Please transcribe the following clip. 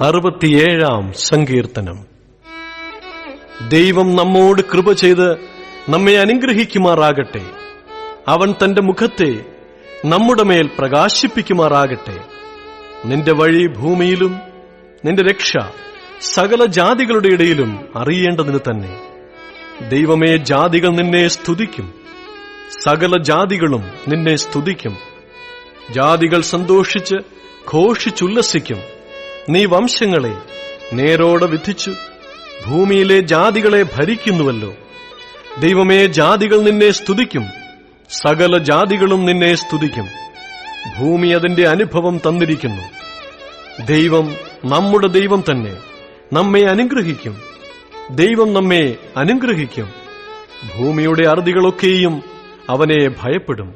അറുപത്തിയേഴാം സങ്കീർത്തനം. ദൈവം നമ്മോട് കൃപ ചെയ്ത് നമ്മെ അനുഗ്രഹിക്കുമാറാകട്ടെ. അവൻ തന്റെ മുഖത്തെ നമ്മുടെ മേൽ പ്രകാശിപ്പിക്കുമാറാകട്ടെ. നിന്റെ വഴി ഭൂമിയിലും നിന്റെ രക്ഷ സകല ജാതികളുടെ ഇടയിലും അറിയേണ്ടതിന് തന്നെ. ദൈവമേ ജാതികൾ നിന്നെ സ്തുതിക്കും. സകല ജാതികളും നിന്നെ സ്തുതിക്കും. ജാതികൾ സന്തോഷിച്ച് ഘോഷിച്ചുല്ലസിക്കും. നീ വംശങ്ങളെ നേരോടെ വിധിച്ചു. ഭൂമിയിലെ ജാതികളെ ഭരിക്കുന്നുവല്ലോ. ദൈവമേ ജാതികൾ നിന്നെ സ്തുതിക്കും. സകല ജാതികളും നിന്നെ സ്തുതിക്കും. ഭൂമി അതിന്റെ അനുഭവം തന്നിരിക്കുന്നു. ദൈവം നമ്മുടെ ദൈവം തന്നെ നമ്മെ അനുഗ്രഹിക്കും. ദൈവം നമ്മെ അനുഗ്രഹിക്കും. ഭൂമിയുടെ അറുതികളൊക്കെയും അവനെ ഭയപ്പെടും.